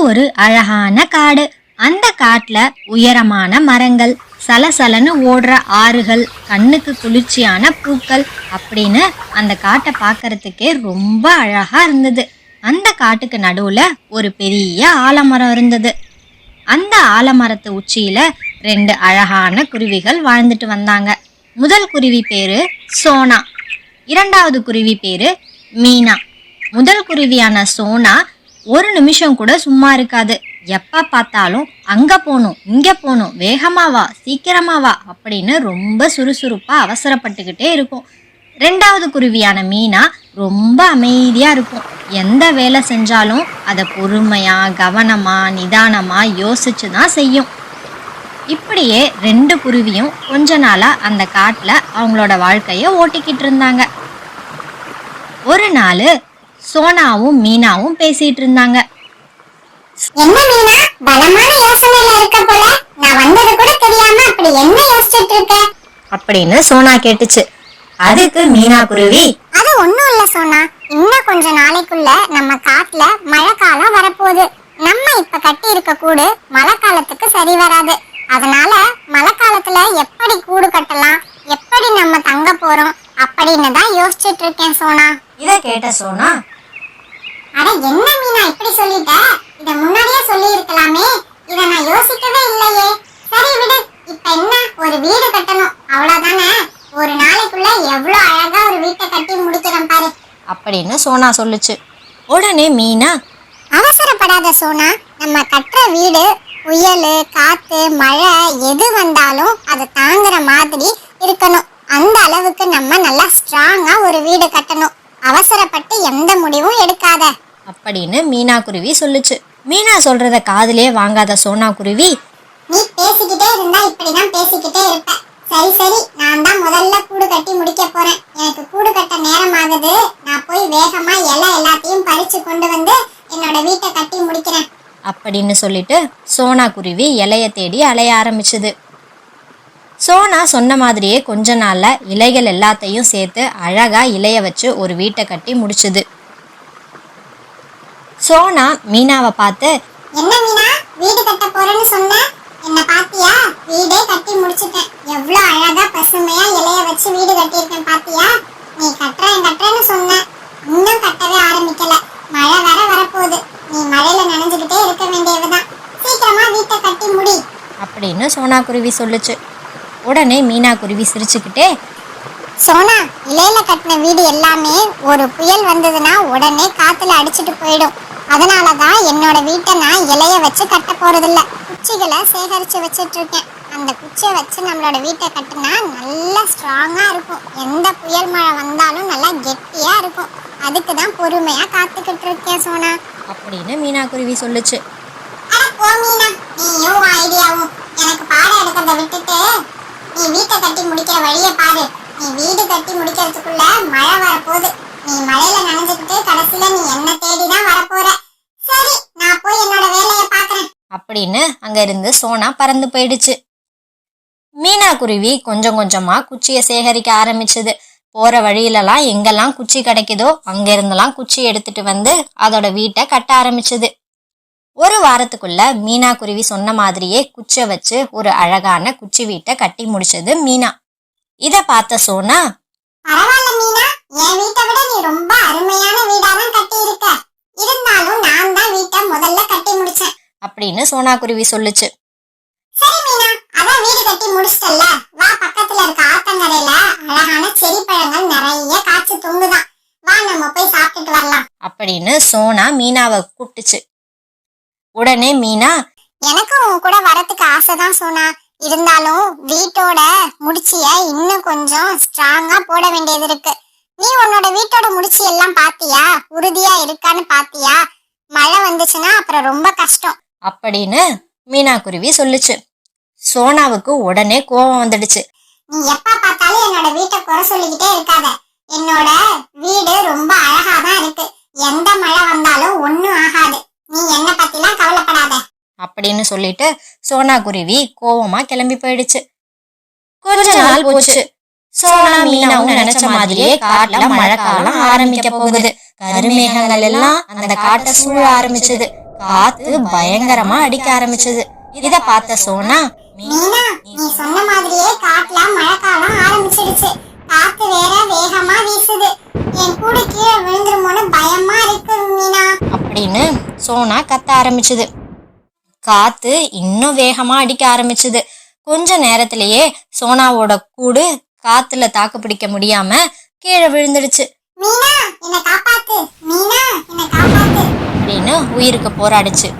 ஒரு அழகான காடு. அந்த காட்டுல உயரமான மரங்கள் சலசலன்னு ஓடுற ஆறுகள் கண்ணுக்கு குளிர்ச்சியான பூக்கள் அப்படின்னு அந்த காட்டை பார்க்கறதுக்கே ரொம்ப அழகா இருந்தது. அந்த காட்டுக்கு நடுவுல ஒரு பெரிய ஆலமரம் இருந்தது. அந்த ஆலமரத்து உச்சியில ரெண்டு அழகான குருவிகள் வாழ்ந்துட்டு வந்தாங்க. முதல் குருவி பேரு சோனா. இரண்டாவது குருவி பேரு மீனா. முதல் குருவியான சோனா ஒரு நிமிஷம் கூட சும்மா இருக்காது. எப்ப பார்த்தாலும் அங்க போகணும் இங்க போகணும் வேகமாவா வா வா அப்படின்னு ரொம்ப சுறுசுறுப்பா அவசரப்பட்டுக்கிட்டே இருக்கும். ரெண்டாவது குருவியான மீனா ரொம்ப அமைதியா இருக்கும். எந்த வேலை செஞ்சாலும் அதை பொறுமையா கவனமா நிதானமா யோசிச்சு தான் செய்யும். இப்படியே ரெண்டு குருவியும் கொஞ்ச நாளா அந்த காட்டில் அவங்களோட வாழ்க்கையை ஓட்டிக்கிட்டு இருந்தாங்க. ஒரு நாள் சோனாவும் மீனாவும் பேசிட்டு இருந்தாங்க. என்ன மீனா? பலமான யோசனையில இருக்க போல. நான் வந்தது கூட தெரியாம அப்படி என்ன யோசிச்சுட்டு இருக்க? அப்படின்னு சோனா கேட்டுச்சு. அதுக்கு மீனா குருவி அது ஒண்ணும் இல்ல சோனா. இன்னும் கொஞ்ச நாளைக்குள்ள நம்ம காட்டுல மழை காலம் வரப்போகுது. நம்ம இப்ப கட்டி இருக்க கூடு மழை காலத்துக்கு சரி வராது. அதனால மழை காலத்துல எப்படி கூடு கட்டலாம்? எப்படி நம்ம தங்க போறோம்? அப்படின்னு தான் யோசிச்சுட்டு இருக்கேன் சோனா. இத கேட்ட சோனா அட என்ன மீனா இப்படி சொல்லிட்ட? இத முன்னாடியே சொல்லி இருக்கலாமே இத நான் யோசிக்கவே இல்லையே. சரி விடு இப்ப என்ன? ஒரு வீடு கட்டணும். அவ்வளவுதானே? ஒரு நாளைக்குள்ள எவ்வளவு அழகா ஒரு வீட்டை கட்டி முடிக்கிறேன் பாரு. அப்படின்னு சோனா சொல்லுச்சு. உடனே மீனா அவசரப்படாத சோனா. நம்ம கட்டுற வீடு புயல் காத்து மழை எது வந்தாலும் அதை தாங்குற மாதிரி இருக்கணும். அந்த அளவுக்கு நம்ம நல்லா ஸ்ட்ராங்கா ஒரு வீடு கட்டணும். அவசரப்பட்டு எந்த முடிவும் எடுக்காத. அப்படின்னு மீனா குருவி சொல்லுச்சு. மீனா சொல்றத காதுலயே வாங்காத சோனா குருவி. நீ பேசிக்கிட்டே இருந்தா இப்படிதான் பேசிக்கிட்டே இருப்ப. சரி சரி நான் தான் முதல்ல கூடு கட்டி முடிக்க போறேன். எனக்கு கூடு கட்ட நேரம் ஆகுது. நான் போய் வேகமா இலை எல்லாத்தையும் பறிச்சு கொண்டு வந்து என்னோட வீட்டை கட்டி முடிக்கிறேன். அப்படின்னு சொல்லிட்டு சோனா குருவி இலைய தேடி அலைய ஆரம்பிச்சது. சோனா சொன்ன மாதிரியே கொஞ்ச நாள்ல இலைகள் எல்லாத்தையும் சேர்த்து அழகா இலைய வச்சு ஒரு வீட்டை கட்டி முடிச்சுது. சோனா மீனாவை பார்த்து என்ன மீனா வீடு கட்ட போறேன்னு சொன்ன? என்ன பாத்தியா வீடே கட்டி முடிச்சிட்டேன். எவ்வளவு அழகா பசுமையா இலைய வச்சு வீடு கட்டியிருக்கேன் பாத்தியா நீ கட்டுறேன் கட்டுறேன்னு சொன்ன. இன்னும் கட்டவே ஆரம்பிக்கல. மழை வர வரப்போகுது. நீ மழையில நனைஞ்சுக்கிட்டே இருக்க வேண்டியதுதான். சீக்கிரமா வீட்டை கட்டி முடி. அப்படின்னு சோனா குருவி சொல்லுச்சு. உடனே மீனா குருவி சிரிச்சுக்கிட்டே சோனா இலையில கட்டின வீடு எல்லாமே ஒரு புயல் வந்ததுன்னா உடனே காத்துல அடிச்சிட்டு போயிடும். அதனாலதான் என்னோட வீட்டை நான் இலைய வச்சு கட்ட போறதில்ல. குச்சிகளை சேகரிச்சு வச்சிட்டு இருக்கேன் அந்த குச்சியை வச்சு நம்மளோட வீட்டை கட்டினா நல்லா ஸ்ட்ராங்கா இருக்கும். எந்த புயல் மழை வந்தாலும் நல்லா கெட்டியா இருக்கும். அதுக்கு தான் பொறுமையா காத்துக்கிட்டு இருக்கேன் சோனா. அப்படின்னு மீனா குருவி சொல்லுச்சு. அட போ மீனா. நீயும் ஐடியாவும் எனக்கு பாடம் எடுக்கிறத விட்டுட்டு நீ வீட்டை கட்டி முடிக்கிற வழியை பாரு. நீ வீடு கட்டி முடிக்கிறதுக்குள்ள மழை வரப்போகுது. நீ மழையில நனைஞ்சுக்கிட்டு கடைசியில நீ என்ன தேடிதான் வரப்போற. சரி நான் போய் என்னோட வேலையை பாக்குறேன் அப்படின்னு அங்க இருந்து சோனா பறந்து போயிடுச்சு. மீனா குருவி கொஞ்சம் கொஞ்சமா குச்சியை சேகரிக்க ஆரம்பிச்சது. போற வழியிலலாம் எங்கெல்லாம் குச்சி கிடைக்குதோ அங்க இருந்தெல்லாம் குச்சி எடுத்துட்டு வந்து அதோட வீட்டை கட்ட ஆரம்பிச்சது. ஒரு வாரத்துக்குள்ள மீனா குருவி சொன்ன மாதிரியே குச்சியை வச்சு ஒரு அழகான குச்சி வீட்டை கட்டி முடிச்சது மீனா. இத பார்த்த சோனா பரவாயில்ல மீனா என் வீட்டை விட நீ ரொம்ப அருமையான வீடா தான் கட்டி இருக்க இருந்தாலும் நான் தான் வீட்டை முதல்ல கட்டி முடிச்சேன். அப்படின்னு சோனா குருவி சொல்லுச்சு. சரி மீனா அதான் வீடு கட்டி முடிச்சிட்டல்ல. வா பக்கத்துல இருக்க ஆத்தங்கரையில அழகான செரி பழங்கள் நிறைய காய்ச்சி தொங்குதான். வா நம்ம போய் சாப்பிட்டுட்டு வரலாம். அப்படின்னு சோனா மீனாவை கூப்பிட்டுச்சு. உடனே மீனா எனக்கும் உன் கூட வரதுக்கு ஆசைதான் சோனா. இருந்தாலும் வீட்டோட முடிச்சிய இன்னும் கொஞ்சம் ஸ்ட்ராங்கா போட வேண்டியது இருக்கு. நீ உன்னோட வீட்டோட முடிச்சி எல்லாம் பாத்தியா? உறுதியா இருக்கான்னு பாத்தியா? மழை வந்துச்சுன்னா அப்புறம் ரொம்ப கஷ்டம். அப்படின்னு மீனா குருவி சொல்லுச்சு. சோனாவுக்கு உடனே கோபம் வந்துடுச்சு. நீ எப்ப பார்த்தாலும் என்னோட வீட்டை குறை சொல்லிக்கிட்டே இருக்காத. என்னோட வீடு ரொம்ப அழகா தான் இருக்கு. எந்த மழை வந்தாலும் ஒண்ணும் ஆகாது. நீ என்ன பத்திலாம் கவலைப்படாத. அப்படின்னு சொல்லிட்டு சோனா குருவி கோவமா கிளம்பி போயிடுச்சு. கொஞ்ச நாள் போச்சு. சோனா மீனாவும் நினைச்ச மாதிரியே காட்டுல மழைக்காலம் ஆரம்பிக்க போகுது. கருமேகங்கள் எல்லாம் அந்த காட்டை சூழ ஆரம்பிச்சது. காத்து பயங்கரமா அடிக்க ஆரம்பிச்சது. இத பார்த்த சோனா மீனா நீ சொன்ன மாதிரியே காட்டுல மழைக்காலம் ஆரம்பிச்சிடுச்சு. காத்து வேற வேகமா வீசுது. என் கூட கீழே விழுந்துருமோன்னு பயமா இருக்கு மீனா. அப்படின்னு சோனா கத்த ஆரம்பிச்சது. காத்து இன்னும் வேகமா அடிக்க ஆரம்பிச்சது. கொஞ்ச நேரத்திலேயே சோனாவோட கூடு காத்துல தாக்கு பிடிக்க முடியாம கீழே விழுந்துடுச்சு. மீனா என்னை காப்பாத்து. மீனா என்னை காப்பாத்து. அப்படின்னு உயிருக்கு போராடுச்சு.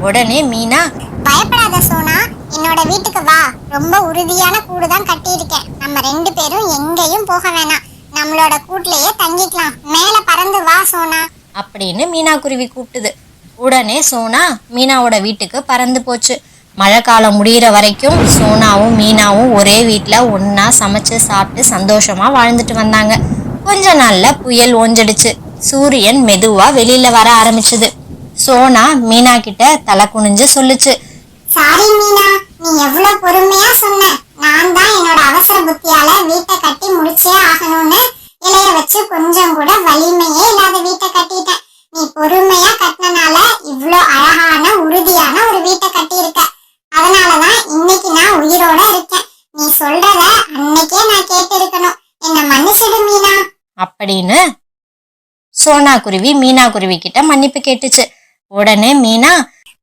உடனே மீனா பயப்படாத சோனா என்னோட வீட்டுக்கு வா. ரொம்ப உறுதியான கூடு தான் கட்டியிருக்கேன். நம்ம ரெண்டு பேரும் எங்கேயும் போக வேணாம். நம்மளோட கூட்லயே தங்கிக்கலாம். மேல பறந்து வா சோனா. அப்படின்னு மீனா குருவி கூப்பிட்டுது. உடனே சோனா மீனாவோட வீட்டுக்கு பறந்து போச்சு. மழைக்காலம் முடியிற வரைக்கும் சோனாவும் மீனாவும் ஒரே வீட்டில் ஒன்றா சமைச்சு சாப்பிட்டு சந்தோஷமா வாழ்ந்துட்டு வந்தாங்க. கொஞ்ச நாள்ல புயல் ஓஞ்சிடுச்சு. சூரியன் மெதுவா வெளியில வர ஆரம்பிச்சது. சோனா மீனா கிட்ட தலை குனிஞ்சு சொல்லுச்சு. சாரி மீனா. நீ எவ்வளவு பொறுமையா சொன்ன. நான் தான் என்னோட அவசர புத்தியால வீட்டை கட்டி முடிச்சே ஆகணும்னு இலைய வச்சு கொஞ்சம் கூட வலிமையே இல்லாத வீட்டை கட்டிட்டேன். நீ பொறுமையா கட்டினால இவ்ளோ அழகான உறுதியான ஒரு வீட்டை கட்டியிருக்க. அதனாலதான் இன்னைக்கு நான் உயிரோட இருக்கேன். நீ சொல்றத அன்னைக்கே நான் கேட்டு இருக்கணும் என்ன மன்னிச்சிடு மீனா. அப்படின்னு சோனா குருவி மீனா குருவி கிட்ட மன்னிப்பு கேட்டுச்சு. உடனே மீனா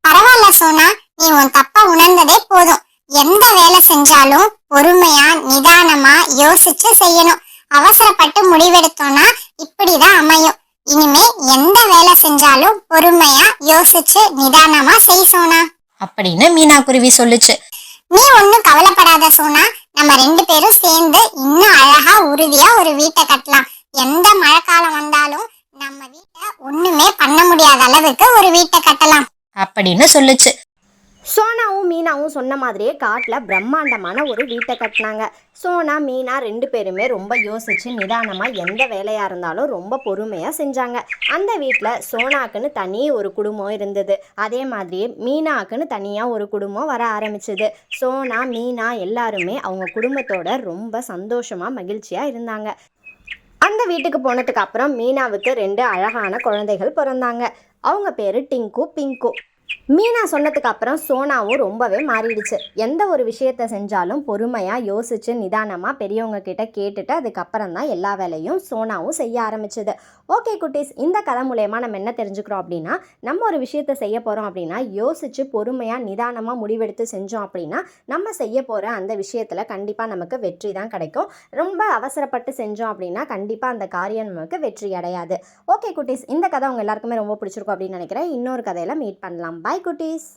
பரவாயில்ல சோனா நீ உன் தப்ப உணர்ந்ததே போதும் எந்த வேலை செஞ்சாலும் பொறுமையா நிதானமா யோசிச்சு செய்யணும். அவசரப்பட்டு முடிவெடுத்தோம்னா இப்படிதான் அமையும். இனிமே எந்த வேலை செஞ்சாலும் பொறுமையா யோசிச்சு நிதானமா செய் சோனா. அப்படின்னு மீனா குருவி சொல்லுச்சு. நீ ஒண்ணும் கவலைப்படாத சோனா. நம்ம ரெண்டு பேரும் சேர்ந்து இன்னும் அழகா உறுதியா ஒரு வீட்டை கட்டலாம். எந்த மழைக்காலம் வந்தாலும் நம்ம வீட்டை ஒண்ணுமே பண்ண முடியாத அளவுக்கு ஒரு வீட்டை கட்டலாம். அப்படின்னு சொல்லுச்சு. சோனாவும் மீனாவும் சொன்ன மாதிரியே காட்டில் பிரம்மாண்டமான ஒரு வீட்டை கட்டினாங்க. சோனா மீனா ரெண்டு பேருமே ரொம்ப யோசிச்சு நிதானமாக எந்த வேலையாக இருந்தாலும் ரொம்ப பொறுமையாக செஞ்சாங்க. அந்த வீட்டில் சோனாக்குன்னு தனி ஒரு குடும்பம் இருந்தது. அதே மாதிரியே மீனாக்குன்னு தனியாக ஒரு குடும்பம் வர ஆரம்பிச்சது. சோனா மீனா எல்லாருமே அவங்க குடும்பத்தோட ரொம்ப சந்தோஷமாக மகிழ்ச்சியாக இருந்தாங்க. அந்த வீட்டுக்கு போனதுக்கு அப்புறம் மீனாவுக்கு ரெண்டு அழகான குழந்தைகள் பிறந்தாங்க. அவங்க பேர் டிங்கு பிங்கு. மீனா சொன்னதுக்கு அப்புறம் சோனாவும் ரொம்பவே மாறிடுச்சு. எந்த ஒரு விஷயத்த செஞ்சாலும் பொறுமையாக யோசிச்சு நிதானமாக பெரியவங்க கிட்ட கேட்டுட்டு அதுக்கப்புறம் தான் எல்லா வேலையும் சோனாவும் செய்ய ஆரம்பிச்சது. ஓகே குட்டீஸ் இந்த கதை மூலயமா நம்ம என்ன தெரிஞ்சுக்கிறோம் அப்படின்னா நம்ம ஒரு விஷயத்த செய்ய போகிறோம் அப்படின்னா யோசிச்சு பொறுமையாக நிதானமாக முடிவெடுத்து செஞ்சோம் அப்படின்னா நம்ம செய்ய போகிற அந்த விஷயத்தில் கண்டிப்பாக நமக்கு வெற்றி தான் கிடைக்கும். ரொம்ப அவசரப்பட்டு செஞ்சோம் அப்படின்னா கண்டிப்பாக அந்த காரியம் நமக்கு வெற்றி அடையாது. ஓகே குட்டீஸ் இந்த கதை உங்கள் எல்லாருக்குமே ரொம்ப பிடிச்சிருக்கும் அப்படின்னு நினைக்கிறேன். இன்னொரு கதையில் மீட் பண்ணலாம். பாய் குட்டீஸ்